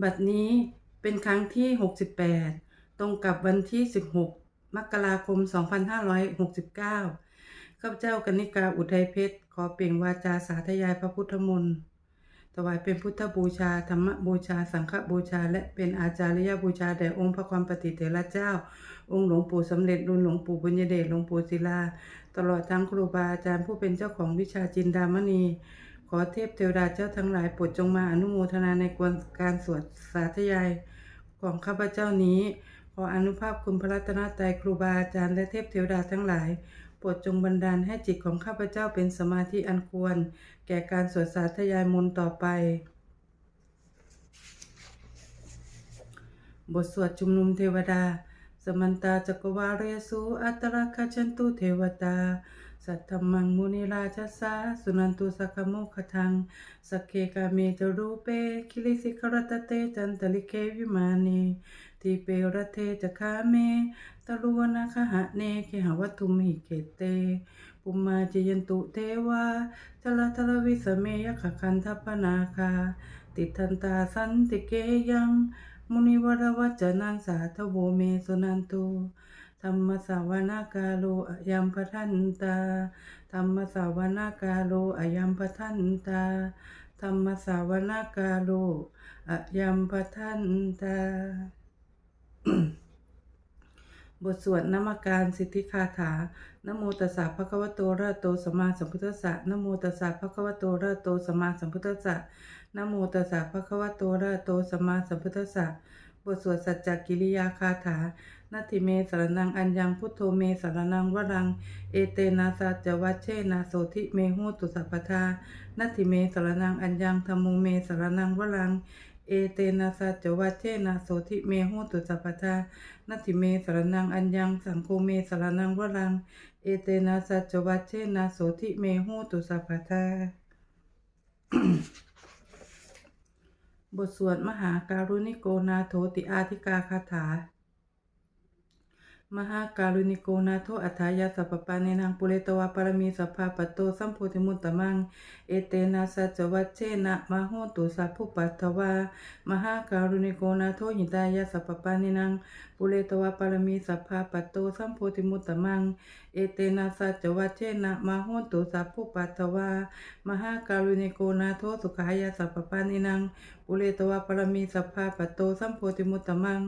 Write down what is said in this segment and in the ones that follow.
บัดนี้เป็นครั้งที่ 68 ตรงกับวันที่ 16 มกราคม 2569 ข้าพเจ้ากนิกาอุทัยเพชร ขอเปล่งวาจาสาธยายพระพุทธมนต์ถวายเป็นพุทธบูชา ธรรมบูชา สังฆบูชา และเป็นอาจาริยบูชาแด่องค์พระความปฏิเถระเจ้า องค์หลวงปู่สำเร็จรุ่นหลวงปู่บุญญเดชหลวงปู่ศิลา ตลอดทั้งครูบาอาจารย์ผู้เป็นเจ้าของวิชาจินดามณี ขอเทพเทวดาเจ้าทั้งหลายโปรดจงมาอนุโมทนาในการสวดสาธยายของข้าพเจ้านี้ ขออนุภาพคุณพระรัตนตรัยครูบาอาจารย์และเทพเทวดาทั้งหลายโปรดจงบันดาลให้จิตของข้าพเจ้าเป็นสมาธิอันควร แก่การสวดสาธยายมนต์ต่อไป บทสวดชุมนุมเทวดา สมันตาจักรวาเรสุอัตราคชันตุเทวตา สัทธมังมุนิราชสาสุนันตุสักขโมคทังสักเคกาเมจรูเปคิลิสิกรตเตจันตลิเควิมานีทีเปรเทจคาเมตลุวนาคหะเนเคหวัตุมิเกเต ปุมมาจยันตุเทวาจลทลวิสเมยขคันทัปนาคา ติทันตาสันติเกยัง มุนิวรวัจนังสาธโวเมสุนันตุ ธรรมสาวนากาโลอยัมปทันตา ธรรมสาวนากาโลอยัมปทันตา ธรรมสาวนากาโลอยัมปทันตา บทสวดนมัการสิทธิคาถานโมตัสสะภะคะวะโตระโตสัมมาสัมพุทธัสสะนโมตัสสะภะคะวะโตระโตสัมมาสัมพุทธัสสะนโมตัสสะภะคะวะโตระหะโตสัมมาสัมพุทธัสสะบทสวดสัจจกิริยาคาถา นาทิเมสรนังอัญญังพุทโธเมสรนังวรัง เอเตนะสัจวัชเชนะโสทิเมหูตุสัพพทานาทิเมสรนังอัญญังธรรมูเมสรนังวรัง เอเตนะสัจวัชเชนะโสทิเมหูตุสัพพทานาทิเมสรนังอัญญังสังโฆเมสรนังวรัง เอเตนะสัจวัชเชนะโสทิเมหูตุสัพพทาบทสวดมหาการุณิโกนาโถติอาธิกาคาถา มหาการุณิโกนาโทอัฏฐายาสัพปาเนนังปุเรตวาปารมีสัพพาปโตสัมโพธิมุตตมัง เอเตนะสัจวัชเชนะมโหตุสัพพุปัตถวามหาการุณิโกนาโทหิตายาสัพปาเนนังปุเรตวาปารมีสัพพาปโตสัมโพธิมุตตมัง เอเตนะสัจจวัชเชนะมโหตุสัพพุปัตวามหาการุณิโกนาโทสุขายาสัพพปาเนนังปุเรตวาปรมีสัพพาปโตสัมโพธิมุตตมัง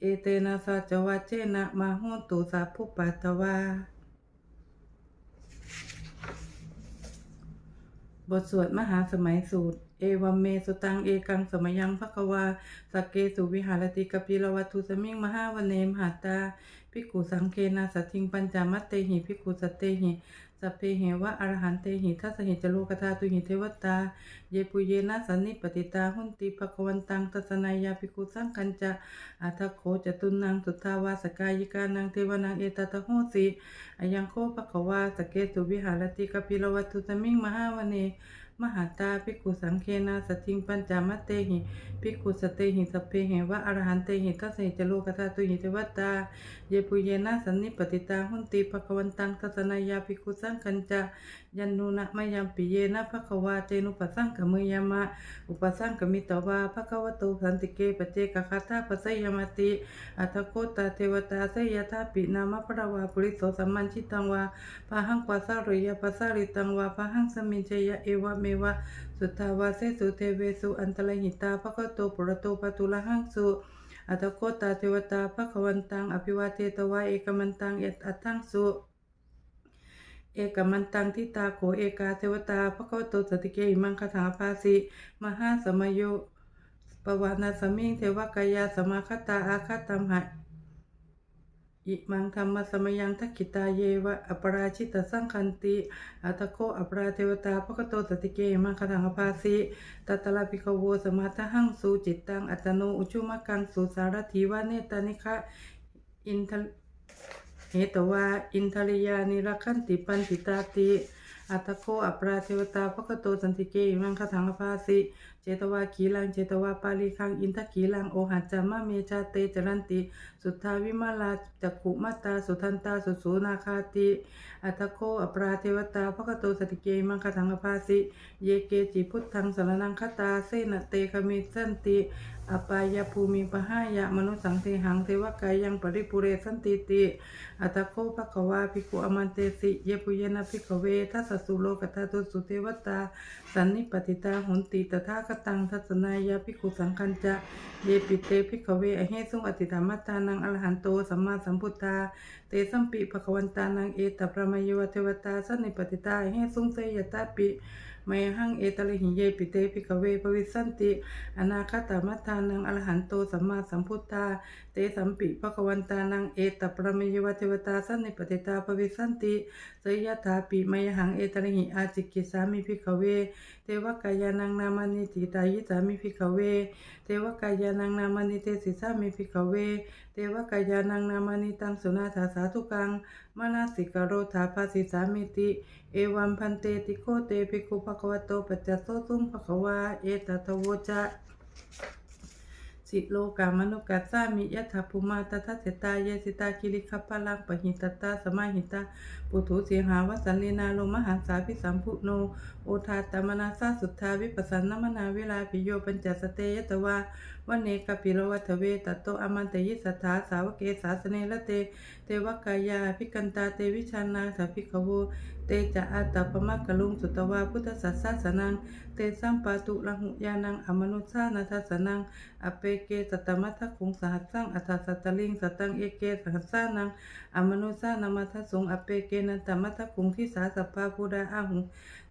เอเตนะสัจวัชเชนะมาโหตุสัพพุปัตตวาบทสวดมหาสมัยสูตร เอวัมเมสุตังเอกังสมยังภควาสักเกสุวิหารติกปิลวัตุสมิงมหาวเนมหาตา ภิกขุสังเคนาสัตถิงปัญจามัตเตหิภิกขุสัตเตหิสัพเพเหวะอรหันเตหิทัสหิจโลกธาตุหิเทวตา เยปุเยนะสันนิปติตาหุนติภควันตังตัสนายาภิกขุสังคัญจะอัทโคจตุนังสุทธาวาสกายิกานังเทวนังเอตตะโหสิอายังโคภควาสเกสุวิหารติกปิลวัตุสมิงมหาวเน มหาตาภิกขุสังเคนาสติงปัญจามเตหิภิกขุสเตหิสัพเพเหวะอรหันเตหิทัสสิจโลกธาตุหิเทวตา เยปุเยนะสันนิปติตาหุนติภควันตังทัสนายาภิกขุสังคัญจายันนุนะมยัมปิเยนะภควาเตนุปัสสังกมือยามะ อุปสังกมิตวาภควโตสันติเกปเจกคาถาปัสยามติ อัตโคตาเทวตาเสยทาปินามะพระวาปุริโสสัมมันชิตังวาพาหังปัสสาริยปัสสาริตังวาพาหังสมินเชยะเอวะเมวะ สุทธาวาเสสุเทเวสุอันตรหิตาภคโตปุระโตปตุละหังสุอัตโคตาเทวตาภควันตังอภิวาเทตวาเอกมันตังเอตอัตังสุ เอกมันตังทิตาโขเอกาเทวตาภควโตสติเกหิมังคถาภาสิมหาสมโยปวานาสมิงเทวกายาสมาคตาอาคาตัมหะอิมังธรรมสมยังทักขิตาเยวะอปราชิตสังคันติอัตโคอปราเทวตาภคโตสติเกหิมังคถาภาสิตัตลาภิกขโวสมาทหังสูจิตตังอัตโนอุชุมกังสุสารถีวะเนตานิคะอินท เหตวาอินทริยานิรักขันติปันติตาติอัตโคอัปราเทวตาภคโตสันติเกมังคถังอภาสิเจตวาขีลังเจตวาปาลีคังอินทขีลังโอหัจจามะเมชาเตจรันติ สุทธาวิมาลาจักขุมาตาสุทันตาสุสูนาคาติอัตโคอปราเทวตาภคโตสันติเกมังคทังอภาสิเยเกจิพุทธังสารนังคตาเสนเตคมิสันติ อปายาภูมิปะหายะมนุสังเทหังเทวกายยังปริปุเรสันติติอัตโคภควาภิกุอมันเตสิเยปุเยนะภิกขเวทัสสุโลกตาตุสุเทวตา สันนิปติตาหุนติตถาคตังทัศนายาภิกขุสังคัญจะเยปิเตภิกขเวอเหสุงอติธรรมตานังอรหันโตสัมมาสัมพุทธาเตสัมปิภควันตานังเอตปรมยวเทวตาสันนิปติตาเหสุงเสยตาปิ ม่หังเอตเลหิเยปิเตปิกเวปวิสันติ อนาคตามัทานังอรหันโตสัมมาสัมพุทธา ตสัมปิภควันตานังเอตปรมยวเทวตาสันนิปติตาปวิสันติเสยยถาปิมยหังเอตเลหิอาจิกิสามิภิกขเว เทวกายานังนามานิติตายิสามิภิกขเว เทวกายานังนามานิเตสิสามิภิกขเว เทวกายานังนามานิตังสุนาถาสาธุกังมานาสิกโรธาภาสิสามิติ เอวัมพันเตติโคเตภิกขุภควโตปัจจโสตุมภควาเอตตะโวจะ สิโลกามนุกัสสามิยะถาภูมาตทัสเสตายสิตาคิริคัพพลังปหิตตาสมาหิตาปุถุสีหาวสันลีนาโลมหัสสาพิสัมพุโน โอทาตมนาสาสุทธาวิปัสสนมนาเวลาปิโยปัญจสเตยตวาวันเนกปิโรวัทเวตโตอมันตยิสัทธาสาวเกสาสเนละเต เทวกายาภิกันตาเตวิชานาถาภิกขโว เตจะอาตาปมะกะลุงสุตวาพุทธสัสสะสนัง เตสัมปาตุลังหุยานังอมนุชานาทัสนัง อเปเกสตมัทคุงสหัสสังอัฏสัตลิงสตังเอเกสหัสสานังอมนุชานามัทสงอเปเกนันตมัทคุงที่สาสภาพาภูดาอาหุ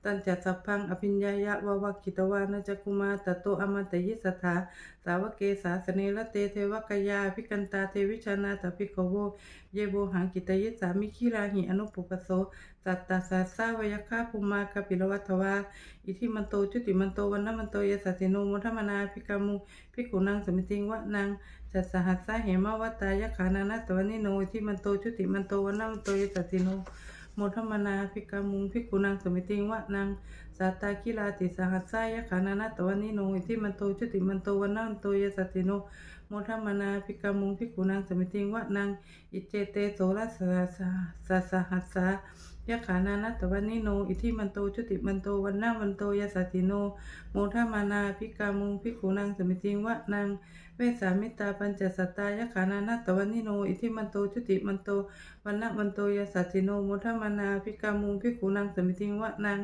ตันจัตสัพพังอภิญญายะวาวกิตวานาจักุมาตโตอมันตยิสถา สาวเกสาสเนละเตเทวกยาภิกันตาเทวิชานาตภิกขโว เยโบหังกิตยิสามิคิราหิอนุปปโสสัตตาสาสาวยคาภูมากปิลวัตวาอิทิมันโตจุติมันโตวันนมันโตยสัสสิโนมุทมนาภิกามุภิกขุนังสมิติงวะนางจัสสหัสสะเหมาวัตายขานานัตตวนิโนอิทิมันโตจุติมันโตวันนมันโตยสัสสิโน โมทมนาภิกามุงภิกขุนังสมิติงวะนางสาตาคิลาติสหัสสายขานานาตตวนิโนอิทิมันโตจุติมันโตวันนันโตยสัสติโนโมทมนาภิกามุงภิกขุนังสมิติงวะนางอิเจเตโสรัสสะสะสะหัสสะ ยะขานานัตวันนิโน อิทิมันโต ชุติมันโต วันนาวันโตยาสติโน โมทามานาภิกามุงภิกขุนังสมิติงวะนางเวสามิตาปัญจสัตตายะขานานัตวันนิโน อิทิมันโต ชุติมันโต วันนาวันโตยาสติโน โมทามานาภิกามุงภิกขุนังสมิติงวะนาง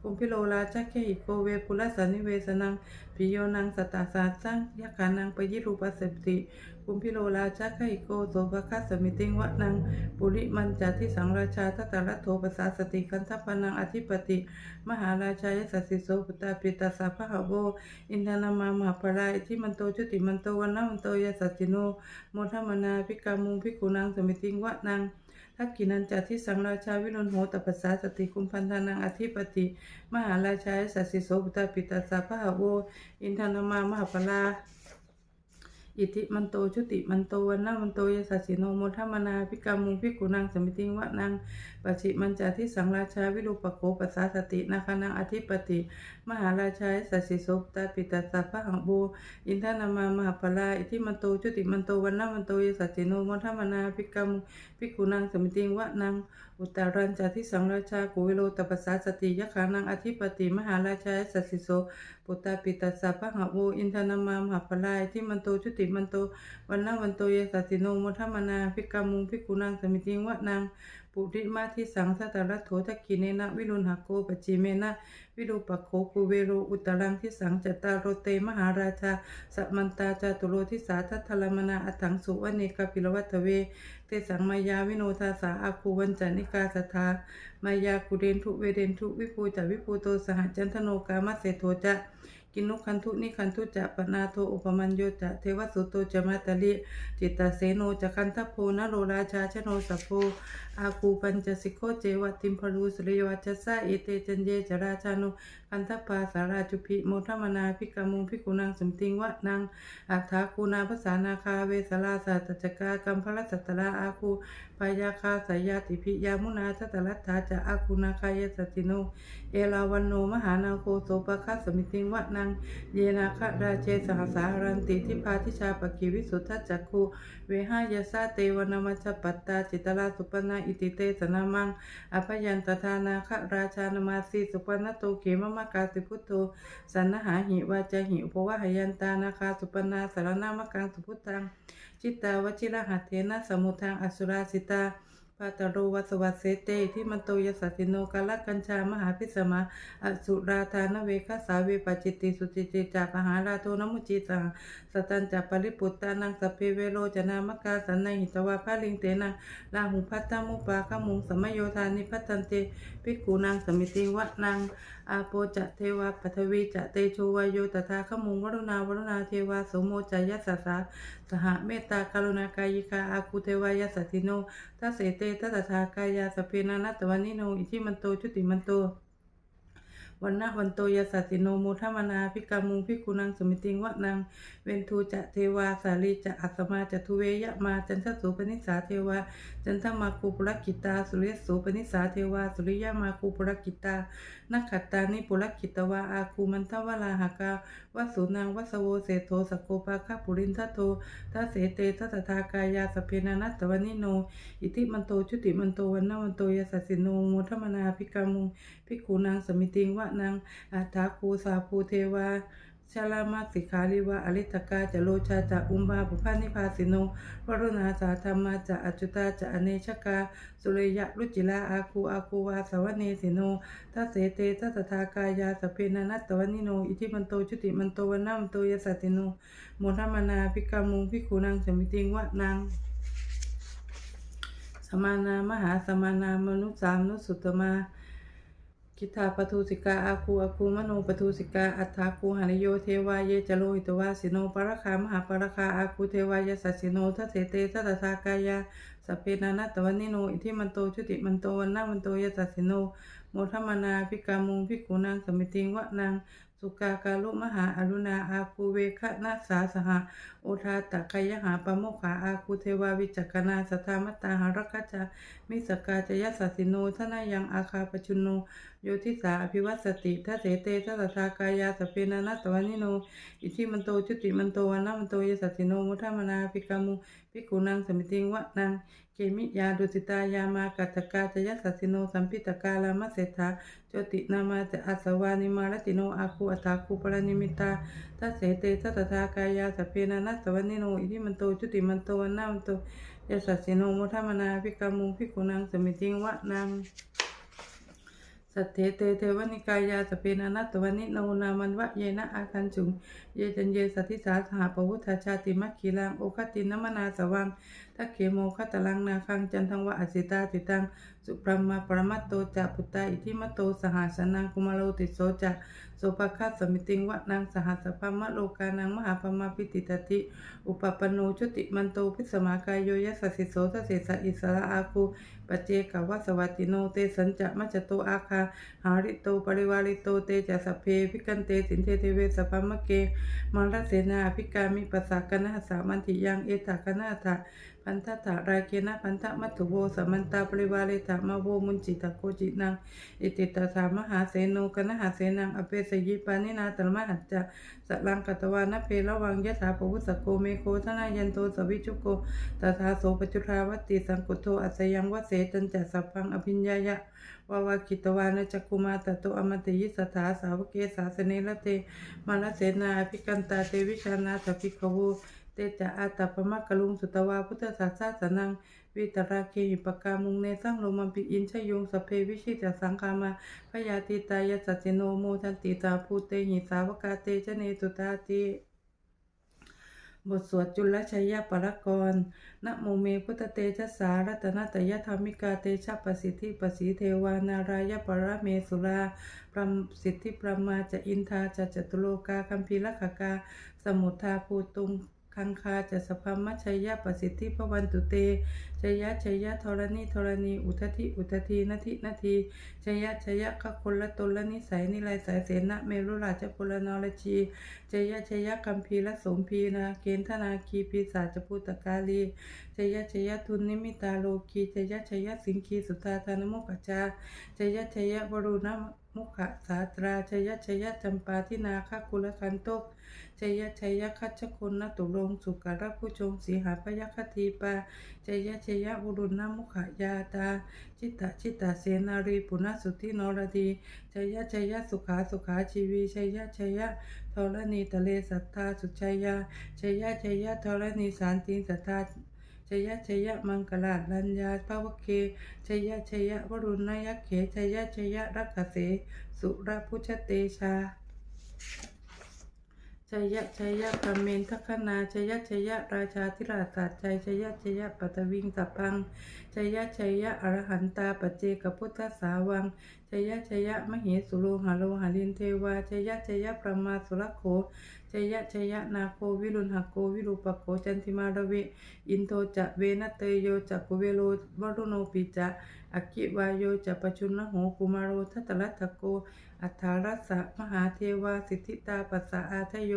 กุมพิโลลาจักเขหิโกเวปุลสานิเวสนังปิโยนังสตาสาสังยะขานังปยิรูปัสสติ กุมพิโลลาจักไคโกโสภคัสสมิติงวะนังปุริมันจาทิสังราชาทัตตรัตโทปสาสติกันทัพนังอธิปติ มหาราชายสัสสิโสปุตตาปิตาสาพหโวอินทนามามหาปรายที่มันโตจุติมันโตวันนามันโตยาสัจจิโนโมทมนาภิกามุงภิกุนังสมิติงวะนังทักกินันจัที่สังราชาวิรุณโหตปัสสาสติคุมพันธานังอธิปติ มหาราชายสัสสิโสปุตตาปิตาสาพหโวอินทนามามหาปรา อิทิมันโตชุติมันโตวันนามันโตยสัสิโนโมทัมนาภิกามุงพิกุนังสมิติงวะนังปัจิมันจาที่สังราชาวิรูปโคปัสสาสตินาคานังอธิปติ มหาราชาสัสิโสปตาปิตาสัพพะหังโบอินทนามามหาปลาอิทิมันโตชุติมันโตวันนามันโตยสัสิโนโมทัมนาภิกามุงภิกขุนังสมิติงวะนังอุตตารัญจาทิสังราชากุวิโลตปัสสาสติยะขานังอธิปติมหาราชายสัสสิโสปุตตาปิตาสัพพะหะโวอินทนามามหาปลายที่มันโตชุติมันโตวันนาวันโตยสัสสิโนมุทัมานาภิกามุงภิกขุนังสมิติงวะนาง ปุริมาทิสังสัตตรัตโถทักขิเนนะวิรุณหโกปจิเมนะวิรูปโคกุเวโรอุตตรังทิสังจตารโรเตมหาราชาสัมมันตาจาตุโรทิสาทัตถลมนาอัถังสุวเนกปิลวัตเวเตสังมายาวิโนทาสาอาคูวันจันิกาสทามายากุเดนทุเวเดนทุวิภูจาวิภูโตสหจันทโนกามเสโทจะ กินุคันทุนิคันทุจะปนาโทอุปมัญโยจะเทวสุโตจะมาตลิจิตตเสโนจะคันทโพนโรราชาชโนสัพโพอาคูปัญจสิโคเจวติมพลูสุริยวัจสะเอเตจันเยจราชานุ คันพันธปาสาราจุพิโมทมนาภิกามุงภิกขุนางสมติงวะนางอัฏฐาคูนาภาษานาคาเวสลาสัตจกากัมพลสัตตราอาคูปายาคาสายาติพิยามุนาทัตตลัตถาจะอาคูนาคายสติโน เอราวันโนมหานาโคโสปะคัสสมิติงวะนังเยนาคะราเชสหสารันติทิพาทิชาปกิวิสุทธจักคูเวหายาสาเตวนามัชปัตตาจิตราสุปนาอิติเตสนามังอภยันตทานาคะราชานมาสีสุปนโตเขมมะกาสิพุทโธสันนหาหิวาจาหิอุปวะหยันตานาคาสุปนาสารนามกังสุพุทังจิตตาวชิระหัตเถนะสมุทังอสุราสิตาปาตโรวัสวัสเสเตที่มันโตยสัตติโนกาลกัญชามหาพิสมาอสุราธานเวคสาเวปจิตติสุจิติจากมหาราโทนมุจิตังสตันจัปริปุตตานังสพเพเวโรจนามกาสันนหิตวาภาลิงเตนังลาหุพัตตมุปาขมุงสมโยธานิพัตตันเตภิกขุนางสมิติวะนาง อาโปจะเทวาปัทวีจะเตโชวายโยตถาขมุงวรุณาวรุณาเทวาโสโมจยัสสะสาสหเมตตากรุณากายิกาอาคุเทวายสสติโนทัสเสเตทัตถากายาสเพนานัตวันิโนอิทิมันโตชุติมันโตวันนะวันโตยาสัติโนโมทมนาภิกามุงภิกขุนังสมิติงวะนัง เวนทูจะเทวาสาลีจะอัสมาจะทุเวยะมาจันทสุปนิสาเทวา จันทมาคูปุรกิตา สุริยสุปนิสาเทวา สุริยมาคูปุรกิตา นักขัตตานิปุรกิตวา อาคูมันทวลาหากาวสุนางวสโวเสโทสโกปาคาปุรินทโททัเสเตทัตถากายาสเพนานัตตวันิโน อิทิมันโตชุติมันโตวันนวันโตยสัสสิโนโมทมนาภิกามุงภิกขุนางสมิติงวะนางอาถาคูสาภูเทวา ชาลามาสิกาลิวะอริตกาจะโลชาจะอุมบาปุพานิพาสิโนวรุณาสาธรรมาจะอจุตาจะอเนชกา สุริยะรุจิลาอาคูอาคูวาสวเนสิโนทัสเสเตทัสทากายาสเพนานัตตวันิโน อิทิมันโตชุติมันโตวันนะมันโตยสัสสิโนโมทมนาภิกามุงภิกขุนางสมิติงวะนางสมานามหาสมานามนุสามนุสุตมา กิทาปทุสิกาอาคูอาคูมโนปทุสิกาอัฏฐาคูหานโยเทวาเยจโลหิตวาสิโนปรคามหาปรคาอาคูเทวายสัสสิโนทัเสเตทัตถากายาสเพนานัตวันนิโนอิทิมันโตชุติมันโตวันนามันโตยสัสสิโนโมทมนาภิกามุงภิกุนางสมิติงวะนางสุกากาลุมหาอรุณาอาคูเวคะนาสาสหะ อทาตะกายหาปโมขาอาคูเทวาวิจักกนาสทามตตาหารักขจามิสกาจยัสสสิโนทนายังอาคาปชุนโนโยทิสาอภิวัตสติทัเสเตทัสสากายาสเพนานัตวันิโน อิทิมันโตชุติมันโตวันนะมันโตยสัสสิโนมุทามนาภิกามุภิกขุนางสมิติงวะนางเกมิยาดุสิตายามากัตกาจยัสสสิโนสัมพิตกาลามะเสถาโจตินามาจะอัสวานิมารติโนอาคูอัตาคูปรนิมิตาทัเสเตทัสสากายาสเพนานัตวันิโนอิทิมันโตชุติมันโตวันนามันโตยสัสสิโนมุทมนาพิกามุพิกุนังสมิจิงวะนางสัตเทเตเทวนิกายาสเปนานัตตวันิโนนามันวะเยนะอาคันจุง เยจันเยสัทธิสาสหปวุฒาชาติมัคคีลังโอคตินมนาสวังทักเขโมคตลังนาคังจันทังวะอสิตาติตังสุปรมาปรมัตโตจะปุตตาอิทิมตโตสหสนังกุมาโลติโสจะโสภคัสสมิติงวะนางสหัสพมะโลกานังมหาพมาปิติตติอุปปปโนชุติมันโตพิสมากายโยยสสสิโสทเสสะอิสระอาคูปเจกวัสวัติโนเตสัญจะมัจโตอาคาหาริโตปริวาริโตเตจะสเพพิกันเตสินเทเทเวสพมะเกมัลลเสนาภิกามิปัสสกนะสามันติยังเอตากนาถะพันธะถารายเกนะพันธะมัตถุโวสมันตาปริวาริตามะโวมุนจิตโกจินังอิติตาสามหาเสโนกนะหาเสนังอเปสยิปานินาตมหัจจะสลังกัตวานเพระวังยะถาปวุสโกเมโคทนายันโตสวิจุโกตถาโสปจุทาวติสังกุโทอัสยังวเสจันจะสัพพังอภิญญายะ วาวากิตวานจักกุมาตโตอมตยิสถาสาวเกสาสเนละเตมาลเสนาอภิกันตาเตวิชานาถภิกขโวเตจะอาตาปมะกะลุงสุตวาพุทธศาสสนังวิตราเคหิปกามุงเนสังโลมัมปิอินชยงสเพวิชิตสังคามาพยาติตายสัจจิโนโมทันติตาภูเตหิสาวกาเตชะเนตุตาติ บทสวดจุลชัยยปรกรณ์นโมเมพุทธเตชะสารัตนตยธรรมิกาเตชะปสิทธิปสีเทวานารายปรเมสุราปรมสิทธิปรมาจะอินทาจะจตุโลกาคัมภีรขกา สมุทาภูตุง คังคาจะสภมมัชยยประสิทธิพวันตุเตชยะชยะธรณีธรณี อุทธิอุทธีนาทินาทีชยะชยะขคนละตนละนิสัยนิลายสายเสนะเมรุราชพลนรชีชยะชยะกัมพีละสมพีนาเกณฑนาคีปีศาจพุตตกาลีชยะชยะทุนนิมิตาโลกีชยะชยะสิงคีสุตาธานมุขจาชยะชยะวรุณ มุขสาตราชยะชยะจำปาทินาคกุลคันโตกชยะชยะคัจฉคนนตุรงสุการะผู้จงสีหาพยคตีปาชยะชยะวรุณมุขยาตาจิตตจิตตเสนารีปุณสุทินรดีชยะชยะสุขาสุขาชีวีชยะชยะธรณีตะเลสัทธาสุชยาชยะชยะธรณีสารตินสัทธา ชยะชยะมังกลาลัญญาภาวเคชยะชยะวรุณยักเขชยะชยะรักเส สุรพุชเตชาชยะชยะพระเมนทคนาชยะชยะราชาธิราชาชัยชยะชยะปัตวิงสัพพังชยะชยะอรหันตาปเจกพุทธสาวังชยะชยะมเหสุโลหะโลหะลินเทวาชยะชยะประมาสุรโข ชยะชยะนาโควิรุณหโกวิรูปโกจันทิมาระเว อินโทจะเวนเตโยจะกุเวโลวรุโนปิจะอกิวายโยจะปชุนโหกุมารโรทัตลัตโก อัฏฐารัสสะมหาเทวาสิทธิตาปัสสะอาทโย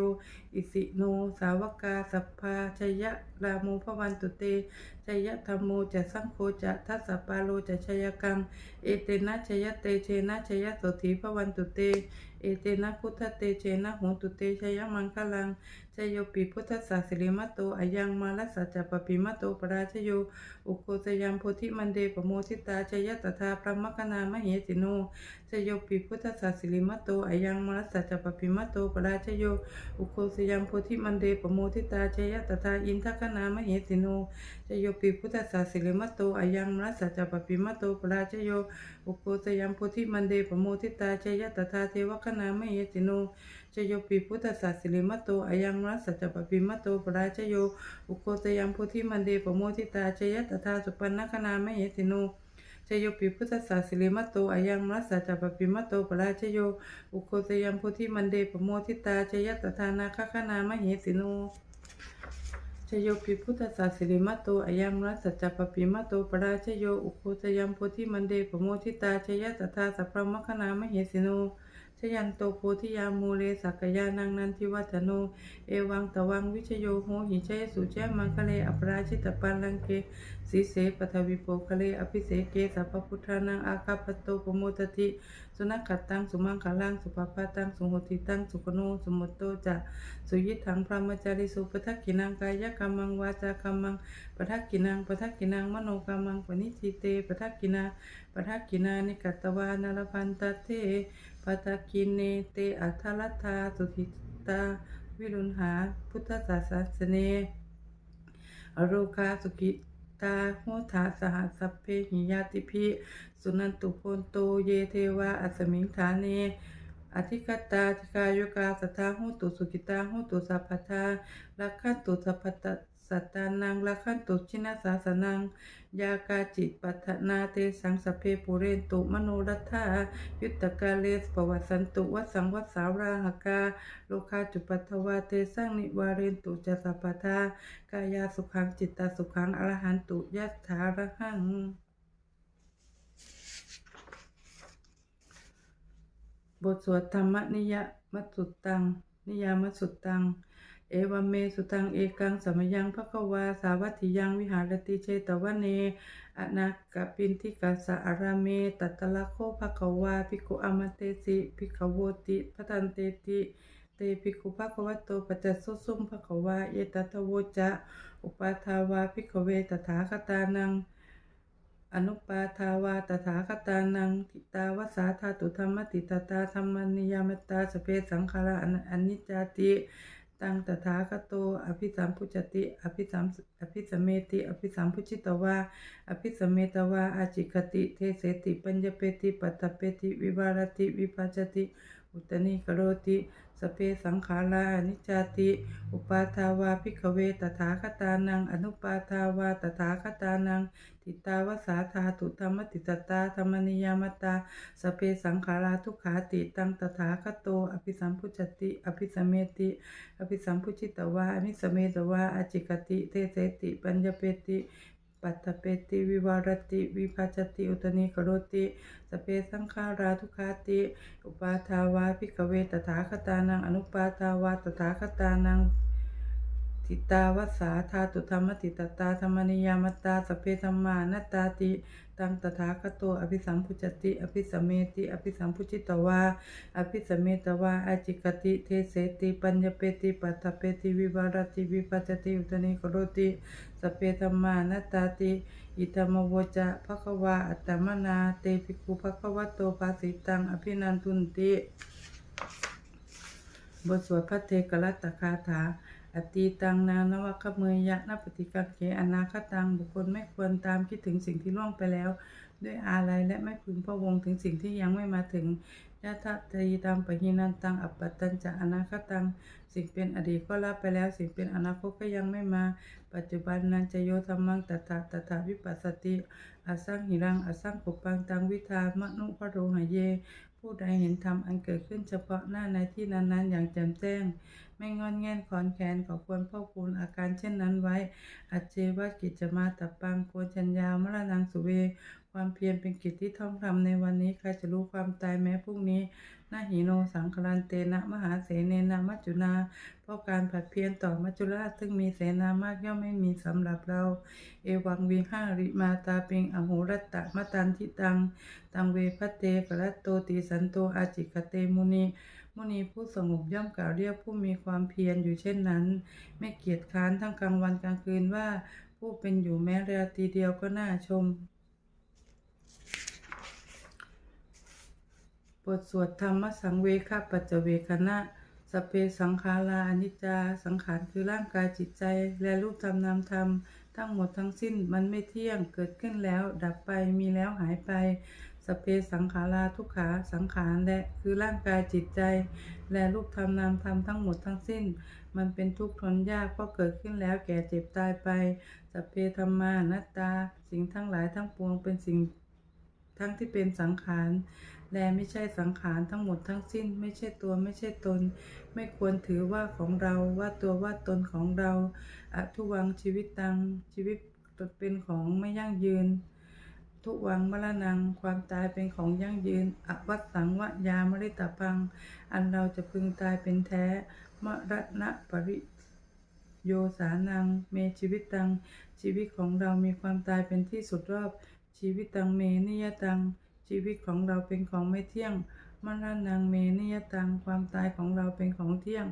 อิสิโน สาวกาสัพพาชยะราโมพวันตุเตชยะธรรมโมจะสังโฆจะทัสสะปาโลจะชยกัง เอเตนะชยะเตเชนะชยะโสถีพวันตุเต เอเตนะพุทธเตเชนะโหตุเตชยมังคลัง โยปิพุทธสาสิริมัตโตอายังมาลสัจจปปิมัตโตปราชโย อุโคสยามโพธิมันเดปโมทิตาชยตถาพระมคณามเหติโนชโยปิพุทธสาสิริมัตโตอายังมาลสัจจปปิมัตโตปราชโย อุโคสยามโพธิมันเดปโมทิตาชยตถาอินทคณามเหติโนชโยปิพุทธสาสิริมัตโตอายังมาลสัจจปปิมัตโตปราชโย อุโคสยามโพธิมันเดปโมทิตาชยตถาเทวคณามเหติโน ชโยปิพุทธศาสิริมัตโตอายังรัสสัจจปปิมัตโตปราชโยอุโคตยังพุทธิมันเดปโมทิตาชยตถาสุปันนคณามเหติโนชโยปิพุทธศาสิริมัตโตอายังรัสสัจจปปิมัตโตปราชโยอุโคตยังพุทธิมันเดปโมทิตาชยตถานาคคณามเหติโนชโยปิพุทธศาสิริมัตโตอายังรัสสัจจปปิมัตโตปราชโยอุโคตยังโพธิมันเดปโมทิตาชยตถาสัพพมคณามเหสิโน ชยันโตโพธิยามูเลสักยานังนันทิวัฒโน เอวังตวังวิชโยโหหิเชยสุเจมังคะเลอปราชิตปันลังเกสีเสปทวิโปคะเลอภิเสเกสัพพุทธานังอาคาปโตปโมตติ สุนัขขัตังสุมังคลังสุปปาตังสุโหติตังสุขโนสุมตโตจะสุยิทังพระมจาริสุปทักกินังกายกรรมังวาจากรรมังปทักกินังปทักกินังมโนกรรมังปณิทิเตปทักกินาปทักกินานิกัตวานารพันตเต ปทักกินเนเตอัทธลัทธาสุทิตา วิรุณหา พุทธศาสเนอโรคาสุกิตาโหทาสหัสเพหิยาติพิ สุนันตุโพนโต เยเทวาอัสมิงฐาเนอธิกตาธิกายุกาสัทธาหูตุสุกิตาหูตุสัพพทาลักขันตุสัพพต สัตตานังลักขันตุชินาสาสนัง ยากาจิตปัฏนาเตสังสเพปุเรนตุมโนรัฐายุตตกาเลสปวัสสันตุวัสสังวัสสาวราหกาโลคาจุปัทวาเตสังนิวาเรนตุจะสัพทากายาสุขังจิตตาสุขังอรหันตุยัตถาระหังบทสวดธรรมนิยมัสุตตัง นิยามัสสุตตัง เอวเมสุตังเอกังสมยังภควาสาวัติยังวิหารติเชตวเนอนาคปินทิกาสะอาราเมตัตตละโคภควาภิกขุอมเตสิภิกขโวติพัตันเตติเตภิกขุภควโตปัจจสุสุมภควาเยตัทโวจะอุปาทาวาภิกขเวตถาคตานังอนุปาทาวาตถาคตานังทิตาวสาธาตุธรรมติตตาธรรมนิยามตตาสเพสังขารอนิจจติ ตังตถาคโต อภิสัมพุจติ อภิสัมอภิสมเมติ อภิสัมพุชิตวา อภิสมเมตวา อาจิกติ เทเสติ ปัญญเปติ ปัตตเปติ วิวารติ วิปัจจติ อุตนิกโรติ สเพสังขาราอนิจจาติ อุปาทาวาภิกขเวตถาคตานัง อนุปาทาวาตถาคตานังทิตาวสาธาตุธรรมติตตาธรรมนิยามตา สเพสังขาราทุกขาติตังตถาคโต อภิสัมพุจติ อภิสมเมติ อภิสัมพุจิตวาอนิสมเมตวาอจิกติ เทเสติ ปัญญเปติ ปัตตเปติวิวารติวิภัจติอุตนิกโรติสเปสังฆาราทุคาติ อุปาทาวาพิกเวตถาคตานังอนุปาทาวาตถาคตานัง ทิตาวัสสาธาตุธรรมติตตาธรรมนิยามตาสเพธรรมานัตตาติตังตถาคโตอภิสัมพุจติ อภิสเมติ อภิสัมพุจิตวา อภิสเมตวาอาจิกติเทเสติปัญญเปติปัตเปติวิวารติวิปัจติอุตนิโกรติสเพธรรมานัตตาติอิธรรมโวจะภควาอัตมนาเตปิกุภควโตภาสิตังอภินันทุนติบทสวดพระเทกรัตคาถา อตีตังนานวคเมยยะนปฏิกังเขอนาคตังบุคคลไม่ควรตามคิดถึงสิ่งที่ล่วงไปแล้ว ด้วยอาลัยและไม่พึงพะวงถึงสิ่งที่ยังไม่มาถึงยะทะตีตังปะหินันตังอัปปตตัญจะอนาคตัง สิ่งเป็นอดีตก็ละไปแล้ว สิ่งเป็นอนาคตก็ยังไม่มา ปัจจุบันนั้นจะโยธรรมังตถาตถาวิปัสสติอสังหิรังอสังปุปังตังวิธามนุพโรหะเย ผู้ใดเห็นธรรมอันเกิดขึ้นเฉพาะหน้าในที่นั้นๆ อย่างแจ่มแจ้ง ไม่งอนแง่นขอนแขนขอควรพ่อคูณอาการเช่นนั้นไว้ อัจเจวกิจจะมาตับปังโกนชัญญามรณังสุเว ความเพียรเป็นกิจที่ท่องทำในวันนี้ใครจะรู้ความตายแม้พรุ่งนี้นาหิโนสังคลันเตนะมหาเสเนนะมัจจุนา เพราะการผัดเพียรต่อมัจจุราชซึ่งมีเสนามากย่อมไม่มีสำหรับเรา เอวังวีห้าริมาตาเปงอโหรัตตะมะตันทิตัง ตังเวพัตเตกรัตโตติสันโตอาจิกเตมุนี มุนีผู้สงบย่อมกล่าวเรียกผู้มีความเพียรอยู่เช่นนั้น ไม่เกียจค้านทั้งกลางวันกลางคืนว่า ผู้เป็นอยู่แม้ราตรีเดียวก็น่าชมบทสวดธรรมสังเวคปัจจเวคณะสเพสังขาราอนิจจา สังขารคือร่างกายจิตใจ และรูปธรรมนามธรรม ทั้งหมดทั้งสิ้นมันไม่เที่ยงเกิดขึ้นแล้ว ดับไปมีแล้วหายไป สเพสังขาราทุกขาสังขารและคือร่างกายจิตใจ และรูปธรรมนามธรรมทั้งหมดทั้งสิ้น มันเป็นทุกข์ทนยากเพราะเกิดขึ้นแล้วแก่เจ็บตายไปสเพธรรมานัตตา สิ่งทั้งหลายทั้งปวงเป็นสิ่งทั้งที่เป็นสังขารและไม่ใช่สังขารทั้งหมดทั้งสิ้น ไม่ใช่ตัวไม่ใช่ตน ไม่ควรถือว่าของเราว่าตัวว่าตนของเราอทุวังชีวิตตังชีวิตตนเป็นของไม่ยั่งยืน ทุวังมรณัง ความตายเป็นของยั่งยืน อวัตสังวะยามริตาพัง อันเราจะพึงตายเป็นแท้ มรณะปริโยสานัง เมชีวิตตัง ชีวิตของเรามีความตายเป็นที่สุดรอบ ชีวิตตังเมนิยตัง ชีวิตของเราเป็นของไม่เที่ยงมรณังเมนิยตัง ความตายของเราเป็นของเที่ยง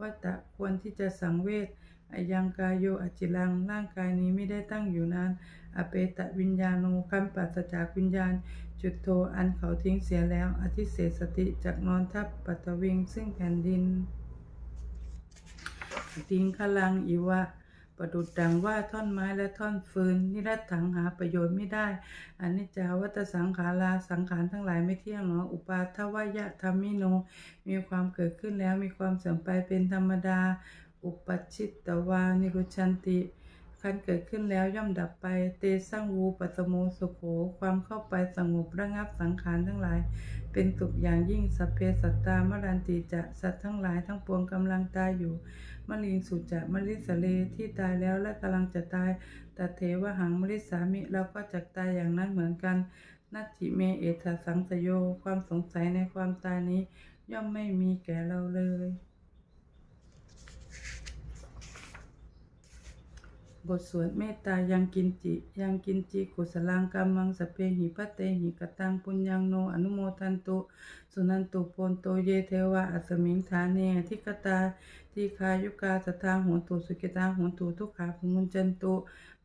วัตตะควรที่จะสังเวชอายังกายโยอจิลัง ร่างกายนี้ไม่ได้ตั้งอยู่นาน อเปตะวิญญาโนคัมปัสจากวิญญาณ จุดโทอันเขาทิ้งเสียแล้ว อธิเศษสติจากนอนทับปัตวิง ซึ่งแผ่นดินติงคลังอีวะประดุดดังว่าท่อนไม้และท่อนฟืน นิรัตถังหาประโยชน์ไม่ได้อันิจจาวัตสังขาราสังขารทั้งหลายไม่เที่ยงหนออุปาทวายะธรรมิโน มีความเกิดขึ้นแล้วมีความเสื่อมไปเป็นธรรมดา อุปชิตตวานิรุชันติ คันเกิดขึ้นแล้วย่อมดับไป เตสังวูปัสโมสุโข ความเข้าไปสงบระงับสังขารทั้งหลาย เป็นสุขอย่างยิ่งสัพเพสัตตามรันติจะสัตว์ทั้งหลายทั้งปวงกำลังตายอยู่มลิงสุจะมลิสเลที่ตายแล้วและกำลังจะตายตัเทวหังมลิสามิเราก็จะตายอย่างนั้นเหมือนกันนัตถิเมเอทสังสโย ความสงสัยในความตายนี้ ย่อมไม่มีแก่เราเลย บทสวดเมตตายังกินจิ ยังกินจิกุสลังกัมมังสเพหิพัตเตหิกตังปุญญังโนอนุโมทันตุสุนันตุโปนโตเยเทวะอัสมิงฐานเนทิกตาทีคายุกาสทางหุนตุสุกิตาหุนตุทุกขาภมุนจันตุ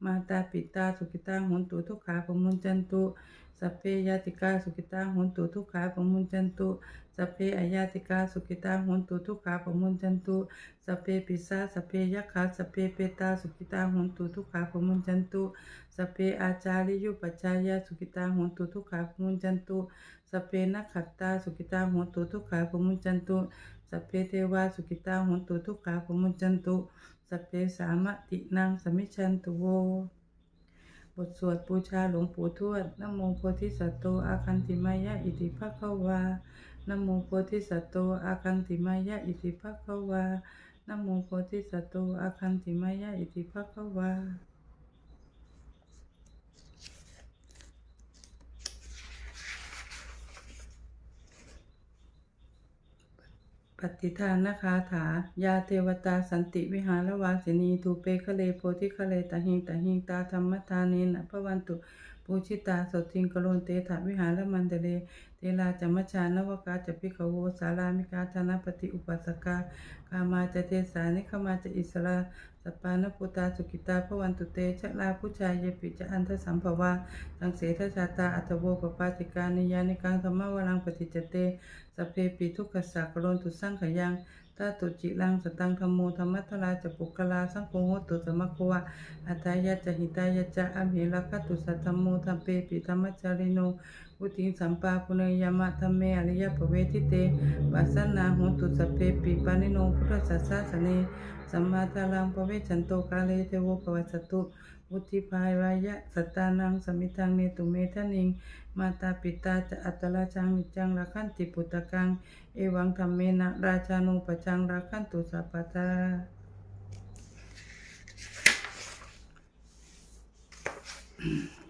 มาตาปิตาสุกิตาหุนตุทุกขาภมุนจันตุ สัพเพยาติกาสุกิตาโหนตุทุกขาภมุญจันตุสัพเพอายาติกาสุกิตาโหนตุทุกขาภมุญจันตุสัพเพปิสาสัพเพยัคขาสัพเพเปตาสุกิตาโหนตุทุกขาภมุญจันตุสัพเพอาจาริยุปัจจายาสุกิตาโหนตุทุกขาภมุญจันตุสัพเพนักขัตตาสุกิตาโหนตุทุกขาภมุญจันตุสัพเพเทวาสุกิตาโหนตุทุกขาภมุญจันตุสัพเพสามตินังสมิชันตุโว บทสวดบูชาหลวงปู่ทวดนโมโพธิสัตว์โตอาคันติมายะอิติภะคะวานะโมโพธิสัตว์โตอาคันติมายะอิติภะคะวานะโมโพธิสัตว์โตอาคันติมายะอิติภะคะวา ปฏิทานนาคาถายาเทวตาสันติวิหารวาสินีทูเปคะเลโพธิคะเลตะหิงตะหิงตาธรรมทานีนะพระวันตุปูชิตาสดทิงกโลนเตถาวิหารมันเตเลเตลาจัมมชานวกาจะพิกโวสารามิกาธนปฏิอุปัสสกากามาจะเทสานิขมาจะอิสราสปานปุตาสุกิตาพระวันตุเตชะลาผู้ชายเยปิจะอันทสัมภวาสังเสทชาตาอัตโวปปาติกานิยานิกังธรรมวรังปฏิจเต สพเพปิทุกขสักโรนตุสร้างขยังตาตุจิลังสตังธรรมโมธรรมัทราจะปุกลาสังโฆโหตุสมะควะอัตายะจะหิตายะจะอัมเหลักขตุสัทธรรมโมธรรมเปปิธรรมจาริโนวุติสัมปาปุเนยามะธรรมเมอริยปเวทิเตปัสสนาโหตุสพเพปิปานิโนพุทธสัสสะสเนสัมมาทารังปเวชันโตกาเลเทวปวัสตุวุติภายวายะสัตตานังสมิทังเนตุเมทะนิง มาตาปิตาจะอัตลาชังนิจังราคันติปุตตะกัง เอวังธรรมเมนะราชานุปจังราคันตุสัพพทาเ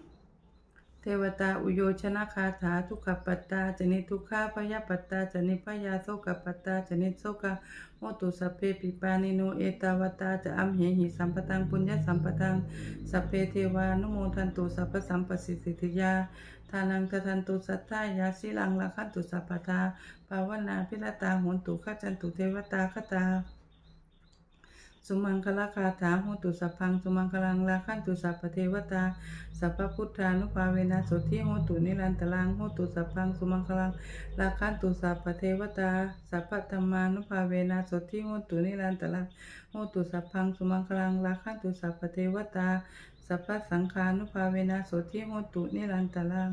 ทวตาอุโยชนะคาถาทุกขปัตตาจนิทุกขาพยาปัตตาจนิพยาโสกปัตตาจนิโสกะโมตุสัพเพปิปานิโนเอตาวตาจะอัมเหหิสัมปตังปุญญสัมปตังสัพเพเทวานุโมทันตุสัพสัมปสิสิทธิยาทานังกทันตุสัทธายาสิลังละขันตุสัพพทาภาวนาพิรตาโหนตุขจันตุเทวตาคตา สุมังคลาคาถาโหตุสัพพังสุมังคลังลาขันตุสัพพเทวตาสัพพพุทธานุภาเวนะโสทิโหตุนิรันตลังโหตุสัพพังสุมังคลังลาขันตุสัพพเทวตาสัพพธรรมานุภาเวนะโสทิโหตุนิรันตลังโหตุสัพพังสุมังคลังลาขันตุสัพพเทวตาสัพพสังฆานุภาเวนะโสทิโหตุนิรันตลัง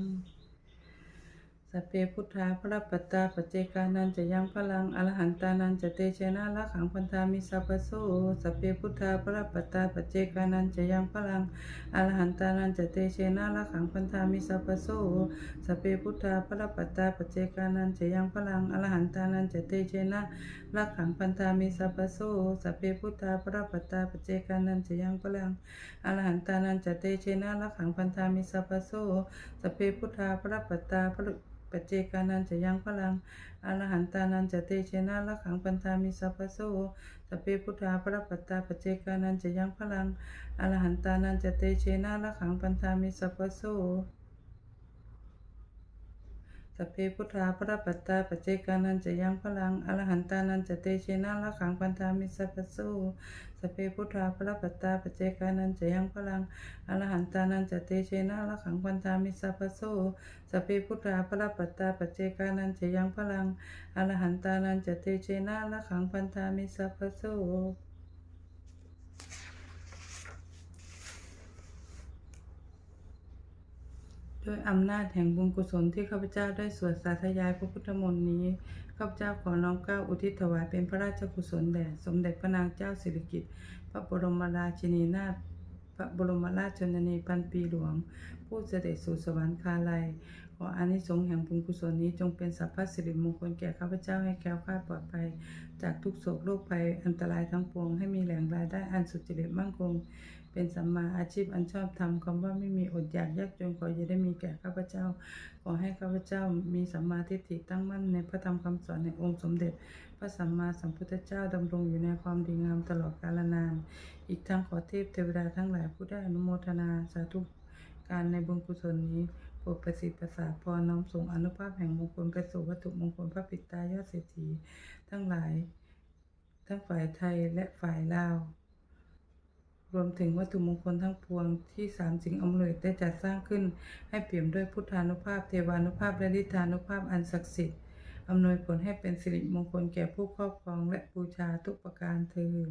สพเพพุทธาพระปัตตาปจเจกานันจะยังพลังอรหันตานันจะเตเชนะละขังพันธามิสัพพโสสพเพพุทธาพระปัตตาปจเจกานันจะยังพลังอรหันตานันจะเตเชนะละขังพันธามิสัพพโสสพเพพุทธาพระปัตตาปจเจกานันจะยังพลังอรหันตานันจะเตเชนะ ละขังพันธามิสัพพโสสพเพพุทธาพระปัตตาปเจกานันจะยังพลังอรหันตานันจะเตเชนะละขังพันธามิสัพพโสสพเพพุทธาพระปัตตาพระปเจกานันจะยังพลังอรหันตานันจะเตเชนะละขังปันธามิสัพพโสสพเพพุทธาพระปัตตาปเจกานันจะยังพลังอรหันตานันจะเตเชนะละขังปันธามิสัพพโส สัพเพพุทธาพระปัตตาปัจเจกานันจะยังพลังอรหันตานันจะเตเชนะละขังปันธามิสัพพโสสัพเพพุทธาพระปัตตาปัจเจกานันจะยังพลังอรหันตานันจะเตเชนะละขังปันธามิสัพพโสสพเพพุทธาพระปัตตาปัจเจกานันจะยังพลังอรหันตานันจะเตเชนะละขังพันธามิสัพพโส ด้วยอำนาจแห่งบุญกุศลที่ข้าพเจ้าได้สวดสาธยายพระพุทธมนต์นี้ ข้าพเจ้าขอน้อมเกล้าอุทิศถวายเป็นพระราชกุศลแด่สมเด็จพระนางเจ้าสิริกิติ์พระบรมราชินีนาถพระบรมราชชนนีพันปีหลวง ผู้เสด็จสู่สวรรคาลัย ขออานิสงส์แห่งบุญกุศลนี้จงเป็นสัพพสิริมงคลแก่ข้าพเจ้าให้แคล้วคลาดปลอดภัย จากทุกโศกโรคภัยอันตรายทั้งปวงให้มีแหล่งรายได้อันสุจริตมั่งคง เป็นสัมมาอาชีพอันชอบธรรมคำว่าไม่มีอดอยากยากจนขออย่าได้มีแก่ข้าพเจ้า ขอให้ข้าพเจ้ามีสัมมาทิฏฐิตั้งมั่นในพระธรรมคำสอนในองค์สมเด็จ พระสัมมาสัมพุทธเจ้าดำรงอยู่ในความดีงามตลอดกาลนาน อีกทั้งขอเทพเทวดาทั้งหลายผู้ได้อนุโมทนาสาธุการในบุญกุศลนี้โปรดประสิทธิ์ประสาทพรน้อมส่งอนุภาพแห่งมงคลไปสู่วัตถุมงคลพระปิตายอดเศรษฐีทั้งหลาย ทั้งฝ่ายไทยและฝ่ายลาว รวมถึงวัตถุมงคลทั้งปวงที่สามสิ่งอำนวยได้จัดสร้างขึ้น ให้เปี่ยมด้วยพุทธานุภาพ เทวานุภาพ และฤทธานุภาพอันศักดิ์สิทธิ์อำนวยผลให้เป็นสิริมงคลแก่ผู้ครอบครองและบูชาทุกประการเทอญ